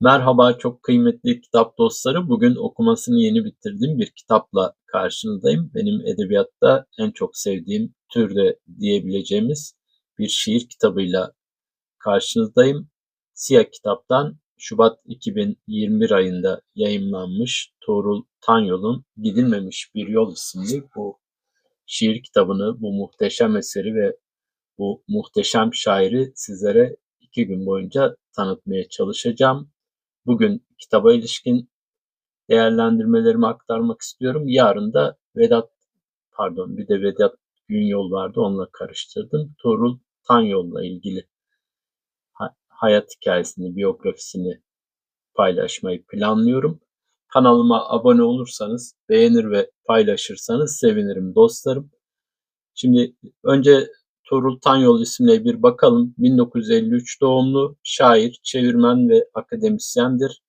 Merhaba çok kıymetli kitap dostları. Bugün okumasını yeni bitirdiğim bir kitapla karşınızdayım. Benim edebiyatta en çok sevdiğim türde diyebileceğimiz bir şiir kitabıyla karşınızdayım. Siyah kitaptan Şubat 2021 ayında yayımlanmış Tuğrul Tanyol'un Gidilmemiş Bir Yol isimli bu şiir kitabını, bu muhteşem eseri ve bu muhteşem şairi sizlere iki gün boyunca tanıtmaya çalışacağım. Bugün kitaba ilişkin değerlendirmelerimi aktarmak istiyorum. Yarın da Vedat, pardon bir de Vedat Günyol vardı onunla karıştırdım. Tuğrul Tanyol'la ilgili hayat hikayesini, biyografisini paylaşmayı planlıyorum. Kanalıma abone olursanız, beğenir ve paylaşırsanız sevinirim dostlarım. Şimdi önce Tuğrul Tanyol isimli bir bakalım. 1953 doğumlu şair, çevirmen ve akademisyendir.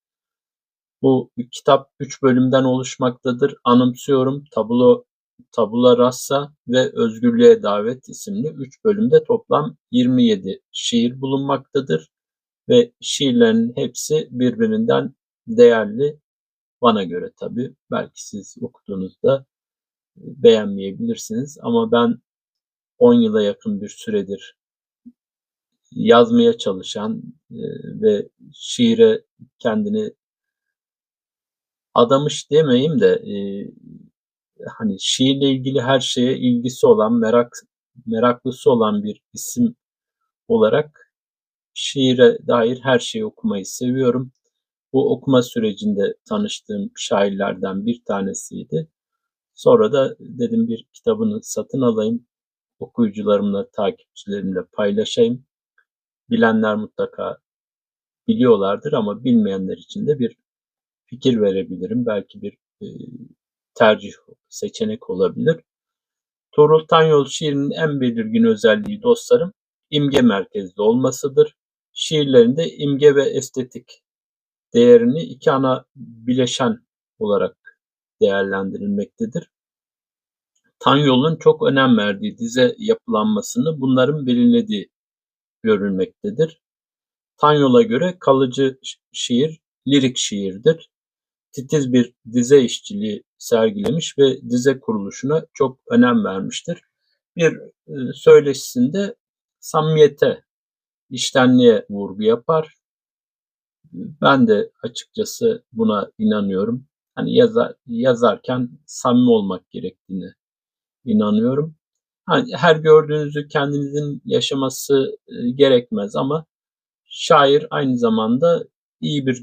Bu kitap 3 bölümden oluşmaktadır. Anımsıyorum, Tablo, Tabula Rasa ve Özgürlüğe Davet isimli 3 bölümde toplam 27 şiir bulunmaktadır. Ve şiirlerin hepsi birbirinden değerli bana göre tabii. Belki siz okuduğunuzda beğenmeyebilirsiniz ama ben 10 yıla yakın bir süredir yazmaya çalışan e, ve şiire kendini adamış demeyeyim de e, hani şiirle ilgili her şeye ilgisi olan, merak meraklısı olan bir isim olarak şiire dair her şeyi okumayı seviyorum. Bu okuma sürecinde tanıştığım şairlerden bir tanesiydi. Sonra da dedim bir kitabını satın alayım okuyucularımla, takipçilerimle paylaşayım. Bilenler mutlaka biliyorlardır ama bilmeyenler için de bir fikir verebilirim. Belki bir e, tercih, seçenek olabilir. Tuğrul Tanyol şiirinin en belirgin özelliği dostlarım imge merkezli olmasıdır. Şiirlerinde imge ve estetik değerini iki ana bileşen olarak değerlendirilmektedir. Tanyol'un çok önem verdiği dize yapılanmasını bunların belirlediği görülmektedir. Tanyol'a göre kalıcı şiir lirik şiirdir. Titiz bir dize işçiliği sergilemiş ve dize kuruluşuna çok önem vermiştir. Bir söyleşisinde samimiyete, iştenliğe vurgu yapar. Ben de açıkçası buna inanıyorum. Hani yazar, yazarken samimi olmak gerektiğini inanıyorum. her gördüğünüzü kendinizin yaşaması e, gerekmez ama şair aynı zamanda iyi bir